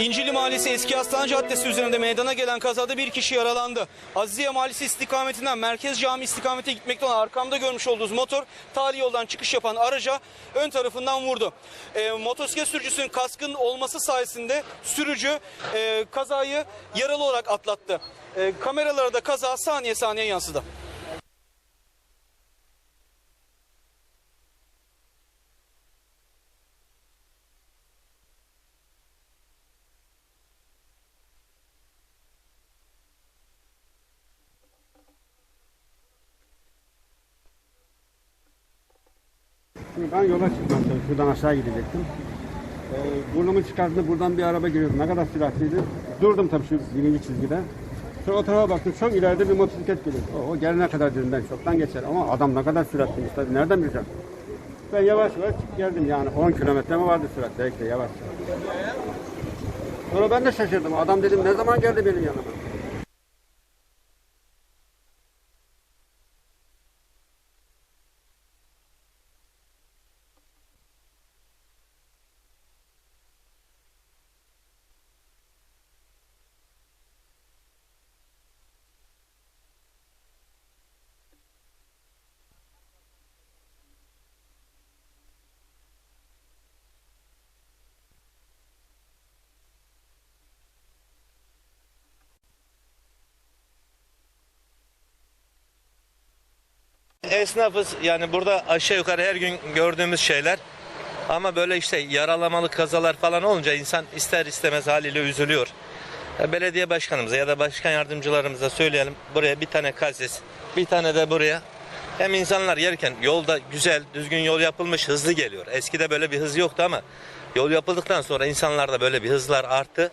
İncili Mahallesi Eski Hastane Caddesi üzerinde meydana gelen kazada bir kişi yaralandı. Aziziye Mahallesi istikametinden Merkez Cami istikamete gitmekte olan arkamda görmüş olduğunuz motor tali yoldan çıkış yapan araca ön tarafından vurdu. E, motosiklet sürücüsünün kaskın olması sayesinde sürücü e, kazayı yaralı olarak atlattı. E, kameralara da kaza saniye saniye yansıdı. Şimdi ben yola çıkmam tabii. Şuradan aşağı gidecektim. Ee, burnumu çıkardığında buradan bir araba geliyordu. Ne kadar süratliydi. Durdum tabii şu birinci çizgide. Sonra o tarafa baktım. Çok ileride bir motosiklet geliyor. O, o gelene kadar dedim ben çoktan geçer. Ama adam ne kadar süratliymiş tabii. Nereden bileceğim? Ben yavaş yavaş geldim yani. 10 kilometre mi vardı sürat? Belki de yavaş. Sonra ben de şaşırdım. Adam dedim ne zaman geldi benim yanıma? Esnafız yani burada aşağı yukarı her gün gördüğümüz şeyler. Ama böyle işte yaralamalı kazalar falan olunca insan ister istemez haliyle üzülüyor. Belediye başkanımıza ya da başkan yardımcılarımıza söyleyelim buraya bir tane kalses, bir tane de buraya. Hem insanlar yerken yolda güzel, düzgün yol yapılmış, hızlı geliyor. Eskide böyle bir hız yoktu ama yol yapıldıktan sonra insanlarda böyle bir hızlar arttı.